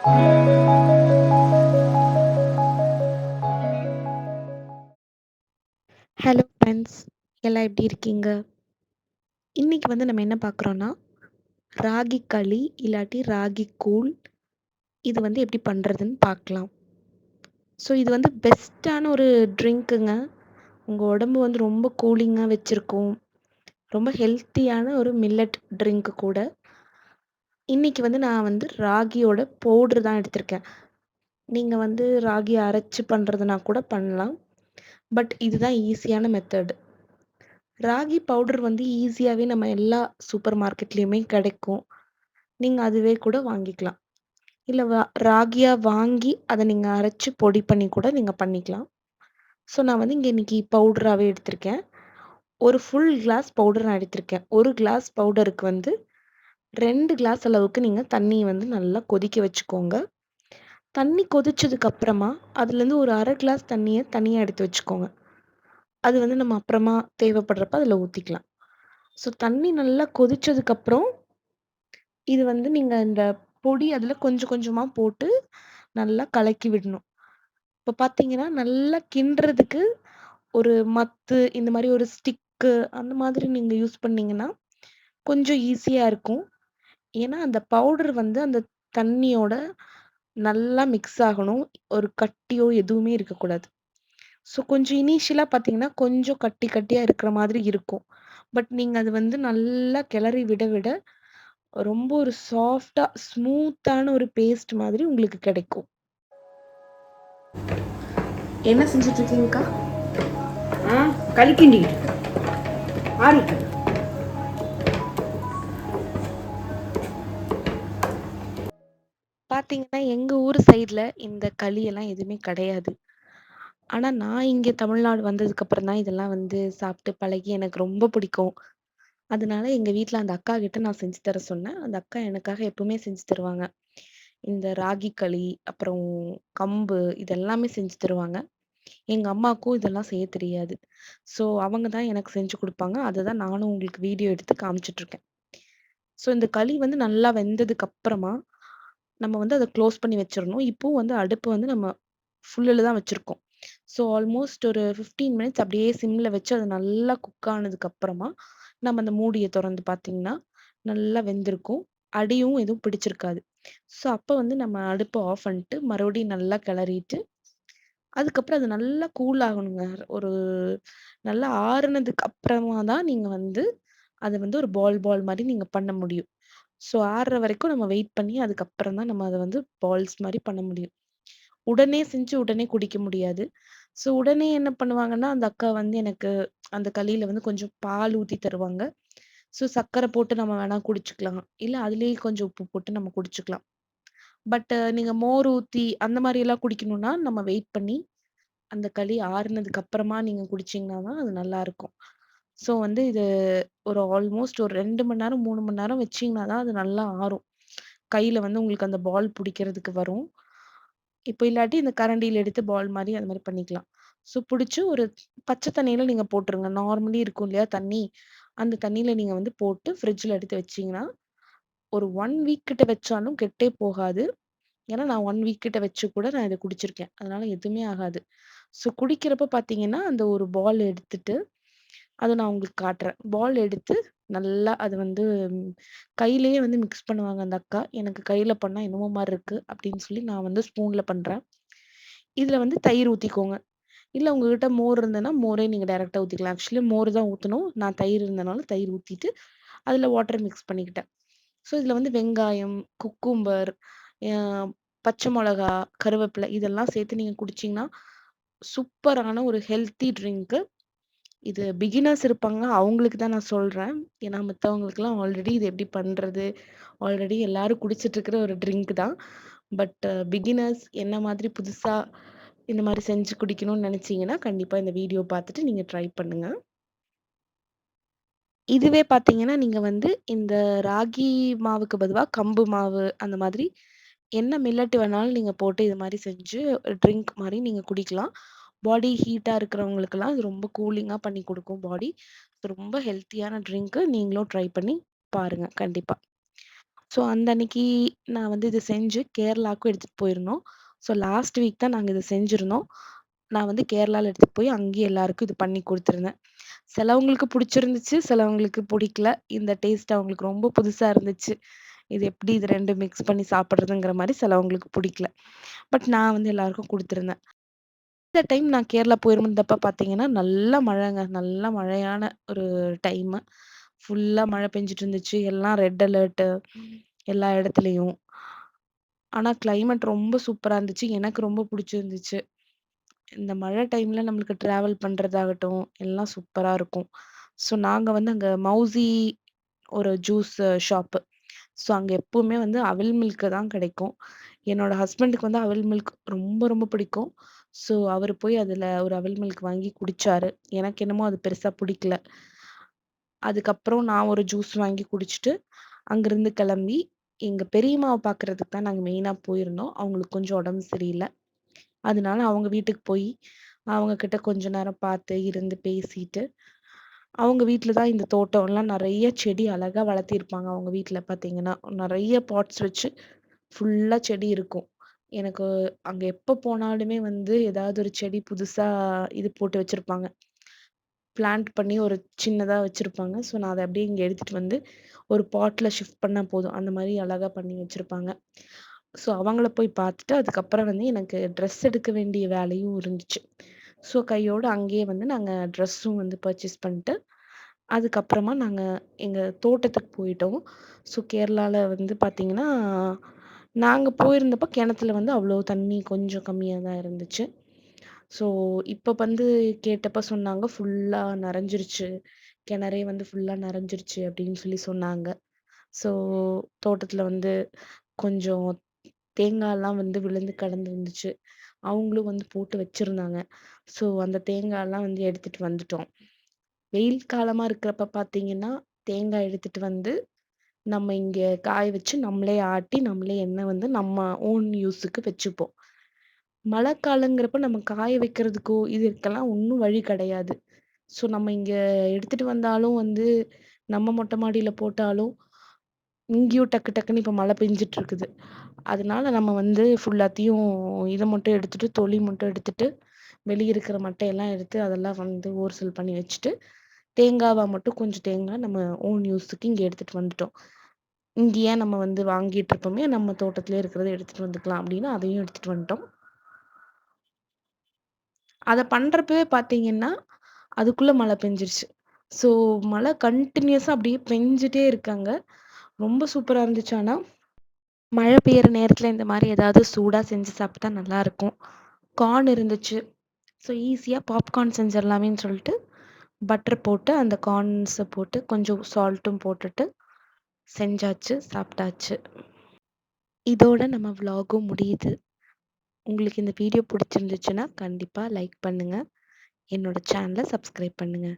Hello friends எல்லாம் எப்படி இருக்கீங்க? இன்னைக்கு வந்து நம்ம என்ன பார்க்குறோன்னா ராகி களி இல்லாட்டி ராகி கூழ் இது வந்து எப்படி பண்ணுறதுன்னு பார்க்கலாம். ஸோ இது வந்து பெஸ்ட்டான ஒரு ட்ரிங்க்குங்க. உங்கள் உடம்பு வந்து ரொம்ப கூலிங்காக வச்சுருக்கும். ரொம்ப ஹெல்த்தியான ஒரு மில்லட் ட்ரிங்க்கு கூட. இன்னைக்கு வந்து நான் வந்து ராகியோட பவுட்ரு தான் எடுத்திருக்கேன். நீங்கள் வந்து ராகி அரைச்சி பண்ணுறதுனா கூட பண்ணலாம். பட் இதுதான் ஈஸியான மெத்தட் ராகி பவுடர் வந்து ஈஸியாகவே நம்ம எல்லா சூப்பர் மார்க்கெட்லேயுமே கிடைக்கும். நீங்கள் அதுவே கூட வாங்கிக்கலாம். இல்லை வா ராகியாக வாங்கி அதை நீங்கள் அரைச்சி பொடி பண்ணி கூட நீங்கள் பண்ணிக்கலாம். ஸோ நான் வந்து இங்கே இன்னைக்கு பவுடராகவே எடுத்திருக்கேன். ஒரு ஃபுல் கிளாஸ் பவுடர் நான் எடுத்திருக்கேன். ஒரு கிளாஸ் பவுடருக்கு வந்து ரெண்டு கிளாஸ் அளவுக்கு நீங்கள் தண்ணியை வந்து நல்லா கொதிக்க வச்சுக்கோங்க. தண்ணி கொதிச்சதுக்கு அப்புறமா அதுலேருந்து ஒரு அரை கிளாஸ் தண்ணியை தனியாக எடுத்து வச்சுக்கோங்க. அது வந்து நம்ம அப்புறமா தேவைப்படுறப்ப அதில் ஊற்றிக்கலாம் ஸோ தண்ணி நல்லா கொதிச்சதுக்கப்புறம் இது வந்து நீங்கள் இந்த பொடி அதில் கொஞ்சம் கொஞ்சமாக போட்டு நல்லா கலக்கி விடணும். இப்போ பார்த்தீங்கன்னா நல்லா கிண்டுறதுக்கு ஒரு மத்து இந்த மாதிரி ஒரு ஸ்டிக்கு அந்த மாதிரி நீங்கள் யூஸ் பண்ணீங்கன்னா கொஞ்சம் ஈஸியாக இருக்கும். ஏன்னா அந்த பவுடர் வந்து அந்த தண்ணியோட நல்லா மிக்ஸ் ஆகணும். ஒரு கட்டியோ எதுவுமே இருக்கக்கூடாது. ஸோ கொஞ்சம் இனிஷியலாக பார்த்தீங்கன்னா கொஞ்சம் கட்டி கட்டியாக இருக்கிற மாதிரி இருக்கும். பட் நீங்கள் அது வந்து நல்லா கிளறி விட விட ரொம்ப ஒரு சாஃப்டாக ஸ்மூத்தான ஒரு பேஸ்ட் மாதிரி உங்களுக்கு கிடைக்கும். என்ன செஞ்சுட்டு இருக்கீங்கக்கா? ஆ கலிக்கிண்டிக்கிட்டு ஆறிட்டு பார்த்தீங்கன்னா எங்க ஊர் சைடுல இந்த களி எல்லாம் எதுவுமே கிடையாது. ஆனா நான் இங்க தமிழ்நாடு வந்ததுக்கு அப்புறம் தான் இதெல்லாம் வந்து சாப்பிட்டு பழகி எனக்கு ரொம்ப பிடிக்கும். அதனால எங்க வீட்ல அந்த அக்கா கிட்ட நான் செஞ்சு தர சொன்னேன். அந்த அக்கா எனக்காக எப்பவுமே செஞ்சு தருவாங்க. இந்த ராகி களி, அப்புறம் கம்பு இது எல்லாமே செஞ்சு தருவாங்க. எங்க அம்மாக்கும் இதெல்லாம் செய்ய தெரியாது. ஸோ அவங்க தான் எனக்கு செஞ்சு குடுப்பாங்க. அததான் நானும் உங்களுக்கு வீடியோ எடுத்து காமிச்சுட்டு இருக்கேன். ஸோ இந்த களி வந்து நல்லா வெந்ததுக்கு அப்புறமா, நம்ம வந்து அதை க்ளோஸ் பண்ணி வச்சிடணும் இப்போ வந்து அடுப்பு வந்து நம்ம ஃபுல்லில் தான் வச்சுருக்கோம் ஸோ ஆல்மோஸ்ட் ஒரு 15 மினிட்ஸ் அப்படியே சிம்மில் வச்சு அது நல்லா குக் ஆனதுக்கு அப்புறமா, நம்ம அந்த மூடியை திறந்து பார்த்தீங்கன்னா, நல்லா வெந்திருக்கும். அடியும் எதுவும் பிடிச்சிருக்காது. ஸோ அப்போ வந்து நம்ம அடுப்பை ஆஃப் பண்ணிட்டு, மறுபடியும் நல்லா கிளறிட்டு, அதுக்கப்புறம் அது நல்லா கூல் ஆகணுங்க. ஒரு நல்லா ஆறுனதுக்கு அப்புறமா தான் நீங்கள் வந்து, அதை வந்து ஒரு பால் பால் மாதிரி நீங்கள் பண்ண முடியும். ஸோ ஆறுற வரைக்கும் நம்ம வெயிட் பண்ணி, அதுக்கப்புறம் தான் நம்ம அதை வந்து பால்ஸ் மாதிரி பண்ண முடியும். உடனே செஞ்சு உடனே குடிக்க முடியாது. ஸோ உடனே என்ன பண்ணுவாங்கன்னா, அந்த அக்கா வந்து எனக்கு அந்த களியில வந்து கொஞ்சம் பால் ஊத்தி தருவாங்க. ஸோ சர்க்கரை போட்டு நம்ம வேணா குடிச்சுக்கலாம். இல்ல அதிலேயே கொஞ்சம் உப்பு போட்டு நம்ம குடிச்சுக்கலாம். பட் நீங்க மோர் ஊத்தி அந்த மாதிரியெல்லாம் குடிக்கணும்னா, நம்ம வெயிட் பண்ணி, அந்த களி ஆறுனதுக்கு அப்புறமா நீங்க குடிச்சீங்கன்னா தான் அது நல்லாருக்கும். ஸோ வந்து இது ஒரு ஆல்மோஸ்ட் ஒரு 2 மணி நேரம், 3 மணி நேரம் வச்சீங்கன்னா தான் அது நல்லா ஆறும். கையில வந்து உங்களுக்கு அந்த பால் புடிக்கிறதுக்கு வரும். இப்போ இல்லாட்டி இந்த கரண்டியில எடுத்து பால் மாரி அது மாரி பண்ணிக்கலாம். ஸோ புடிச்சு ஒரு பச்சை தண்ணியில் நீங்க போட்டுருங்க. நார்மலி இருக்கும் இல்லையா தண்ணி, அந்த தண்ணியில் நீங்க வந்து போட்டு ஃப்ரிட்ஜில் எடுத்து வச்சீங்கன்னா, ஒரு 1 வீக் கிட்ட வச்சாலும் கெட்டே போகாது. ஏன்னா நான் 1 வீக் கிட்ட வச்சு கூட நான் இத குடிச்சிருக்கேன். அதனால எதுவுமே ஆகாது. ஸோ குடிக்கிறப்ப பார்த்தீங்கன்னா, அந்த ஒரு பால் எடுத்துட்டு, அதை நான் உங்களுக்கு காட்டுறேன். பால் எடுத்து நல்லா அது வந்து கையிலேயே வந்து மிக்ஸ் பண்ணுவாங்க அந்த அக்கா. எனக்கு கையில் பண்ணால் என்னமோ மாதிரி இருக்குது அப்படின்னு சொல்லி நான் வந்து ஸ்பூனில் பண்ணுறேன் இதில் வந்து தயிர் ஊற்றிக்கோங்க இல்லை உங்ககிட்ட மோர் இருந்ததுன்னா, மோரே நீங்கள் டைரெக்டாக ஊற்றிக்கலாம் ஆக்சுவலி மோர் தான் ஊற்றணும் நான் தயிர் இருந்தனால தயிர் ஊற்றிட்டு அதில் வாட்டர் மிக்ஸ் பண்ணிக்கிட்டேன். ஸோ இதில் வந்து வெங்காயம், குக்கும்பர், பச்சை மிளகா கருவேப்பிலை இதெல்லாம் சேர்த்து நீங்கள் குடிச்சிங்கன்னா சூப்பரான ஒரு ஹெல்த்தி ட்ரிங்க்கு. இது பிகினர்ஸ் இருப்பாங்க. அவங்களுக்கு தான் நான் சொல்றேன். ஏன்னா மற்றவங்களுக்குலாம் ஆல்ரெடி இது எப்படி பண்றது? ஆல்ரெடி எல்லாரும் குடிச்சிட்டு இருக்கிற ஒரு ட்ரிங்க் தான். பட் பிகினர்ஸ் என்ன மாதிரி புதுசா இந்த மாதிரி செஞ்சு குடிக்கணும்னு நெனச்சீங்கன்னா, கண்டிப்பா இந்த வீடியோ பார்த்துட்டு நீங்க ட்ரை பண்ணுங்க. இதுவே பார்த்தீங்கன்னா, நீங்க வந்து இந்த ராகி மாவுக்கு பதுவா கம்பு மாவு அந்த மாதிரி என்ன மில்லட் வேணாலும் நீங்க போட்டு இது மாதிரி செஞ்சு ட்ரிங்க் மாதிரி நீங்க குடிக்கலாம். பாடி ஹீட்டாக இருக்கிறவங்களுக்கெல்லாம் இது ரொம்ப கூலிங்காக பண்ணி கொடுக்கும் பாடி. ரொம்ப ஹெல்த்தியான ட்ரிங்க்கு. நீங்களும் ட்ரை பண்ணி பாருங்கள் கண்டிப்பாக ஸோ அந்த அன்னைக்கு நான் வந்து இதை செஞ்சு கேரளாவுக்கும் எடுத்துகிட்டு போயிருந்தோம். ஸோ லாஸ்ட் வீக் தான் நாங்கள் இதை செஞ்சுருந்தோம் நான் வந்து கேரளாவில் எடுத்துகிட்டு போய் அங்கேயே எல்லாருக்கும் இது பண்ணி கொடுத்துருந்தேன் சிலவங்களுக்கு பிடிச்சிருந்துச்சு சிலவங்களுக்கு பிடிக்கல இந்த டேஸ்ட் அவங்களுக்கு ரொம்ப புதுசாக இருந்துச்சு. இது எப்படி இது ரெண்டு மிக்ஸ் பண்ணி சாப்பிட்றதுங்கிற மாதிரி சிலவங்களுக்கு பிடிக்கல பட் நான் வந்து எல்லாருக்கும் கொடுத்துருந்தேன் இந்த டைம் நான் கேரளா போயிருந்தப்ப பார்த்தீங்கன்னா, நல்ல மழைங்க. நல்ல மழையான ஒரு டைமு. ஃபுல்லா மழை பெஞ்சுட்டு இருந்துச்சு. எல்லாம் ரெட் அலர்ட்டு எல்லா இடத்துலயும். ஆனா கிளைமேட் ரொம்ப சூப்பரா இருந்துச்சு. எனக்கு ரொம்ப புடிச்சிருந்துச்சு. இந்த மழை டைம்ல நம்மளுக்கு டிராவல் பண்றதாகட்டும், எல்லாம் சூப்பரா இருக்கும். ஸோ நாங்க வந்து அங்க மௌசி ஒரு ஜூஸ் ஷாப்பு. ஸோ அங்க எப்பவுமே வந்து அவில் மில்க் தான் கிடைக்கும். என்னோட ஹஸ்பண்டுக்கு வந்து அவில் மில்க் ரொம்ப ரொம்ப பிடிக்கும். ஸோ அவரு போய் அதுல ஒரு அவில் மில்க் வாங்கி குடிச்சாரு. எனக்கு என்னமோ அது பெருசா பிடிக்கல அதுக்கப்புறம் நான் ஒரு ஜூஸ் வாங்கி குடிச்சுட்டு, அங்கேருந்து கிளம்பி, எங்க பெரியம்மாவ பார்க்கறதுக்கு தான் நாங்க மெயினா போயிருந்தோம். அவங்களுக்கு கொஞ்சம் உடம்பு சரியில்ல. அதனால அவங்க வீட்டுக்கு போய், அவங்க கிட்ட கொஞ்ச நேரம் பார்த்து, இருந்து பேசிட்டு, அவங்க வீட்ல தான் இந்த தோட்டம்லாம் நெறைய செடி அழகா வளர்த்திருப்பாங்க அவங்க வீட்ல பார்த்தீங்கன்னா. நெறைய பாட்ஸ் வச்சு ஃபுல்லா செடி இருக்கும். எனக்கு அங்க எப்ப போனாலுமே வந்து ஏதாவது ஒரு செடி புதுசா இது போட்டு வச்சிருப்பாங்க. பிளான்ட் பண்ணி ஒரு சின்னதா வச்சிருப்பாங்க. ஸோ நான் அத அப்படியே இங்க எடுத்துட்டு வந்து ஒரு பாட்ல ஷிஃப்ட் பண்ணா போதும். அந்த மாரி அழகா பண்ணி வச்சிருப்பாங்க. ஸோ அவங்கள போய் பார்த்துட்டு, அதுக்கப்புறம் வந்து எனக்கு ட்ரெஸ் எடுக்க வேண்டிய வேலையும் இருந்துச்சு. ஸோ கையோட அங்கேயே வந்து நாங்க ட்ரெஸ்ஸும் வந்து பர்ச்சேஸ் பண்ணிட்டு, அதுக்கப்புறமா நாங்க எங்க தோட்டத்துக்கு போயிட்டோம். ஸோ கேரளால வந்து பார்த்தீங்கன்னா, நாங்கள் போயிருந்தப்போ கிணத்துல வந்து அவ்வளோ தண்ணி கொஞ்சம் கம்மியாக தான் இருந்துச்சு. ஸோ இப்போ வந்து கேட்டப்ப சொன்னாங்க, ஃபுல்லாக நிறைஞ்சிருச்சு கிணறே வந்து ஃபுல்லாக நிறைஞ்சிருச்சு அப்படின்னு சொல்லி சொன்னாங்க. ஸோ தோட்டத்தில் வந்து கொஞ்சம் தேங்காயெல்லாம் வந்து விழுந்து கிடந்துருந்துச்சு. அவங்களும் வந்து போட்டு வச்சுருந்தாங்க ஸோ அந்த தேங்காயெல்லாம் வந்து எடுத்துகிட்டு வந்துட்டோம். வெயில் காலமாக இருக்கிறப்ப பார்த்தீங்கன்னா, தேங்காய் எடுத்துட்டு வந்து, நம்ம இங்க காய வச்சு நம்மளே ஆட்டி, நம்மளே எண்ணெய் வந்து நம்ம ஓன் யூஸுக்கு வச்சுப்போம். மழைக்காலங்கிறப்ப நம்ம காய வைக்கிறதுக்கோ, இதுக்கெல்லாம் ஒண்ணும் வழி கிடையாது. ஸோ நம்ம இங்க எடுத்துட்டு வந்தாலும் வந்து, நம்ம மொட்டை மாடியில போட்டாலும், இங்கேயும் டக்கு டக்குன்னு இப்ப மழை பெஞ்சுட்டு இருக்குது. அதனால நம்ம வந்து ஃபுல்லாத்தையும் இத மட்டும் எடுத்துட்டு, தொளி மட்டும் எடுத்துட்டு, வெளிய இருக்கிற மட்டையெல்லாம் எடுத்து அதெல்லாம் வந்து ஓர்சல் பண்ணி வச்சுட்டு, தேங்காவா மட்டும் கொஞ்சம் தேங்காய் நம்ம ஓன் யூஸுக்கு இங்கே எடுத்துட்டு வந்துட்டோம். இங்கேயே ஏன் நம்ம வந்து வாங்கிட்டு இருப்போமே நம்ம தோட்டத்திலேயே இருக்கிறத எடுத்துட்டு வந்துக்கலாம் அப்படின்னு அதையும் எடுத்துட்டு வந்துட்டோம். அதை பண்றப்பவே பார்த்தீங்கன்னா, அதுக்குள்ள மழை பெஞ்சிருச்சு. ஸோ மழை கண்டினியூஸாக அப்படியே பெஞ்சிட்டே இருக்காங்க. ரொம்ப சூப்பரா இருந்துச்சு ஆனால் மழை பெய்யுற நேரத்துல இந்த மாதிரி ஏதாவது சூடா செஞ்சு சாப்பிட்டா நல்லாருக்கும். கார்ன் இருந்துச்சு. ஸோ ஈஸியா பாப்கார்ன் செஞ்சிடலாமேன்னு சொல்லிட்டு, பட்டர் போட்டு அந்த கார்ன்ஸை போட்டு கொஞ்சம் சால்ட்டும் போட்டுட்டு செஞ்சாச்சு, சாப்பிட்டாச்சு. இதோட நம்ம விலாகும் முடியுது. உங்களுக்கு இந்த வீடியோ பிடிச்சிருந்துச்சுன்னா கண்டிப்பாக லைக் பண்ணுங்கள் என்னோட சேனலை சப்ஸ்கிரைப் பண்ணுங்கள்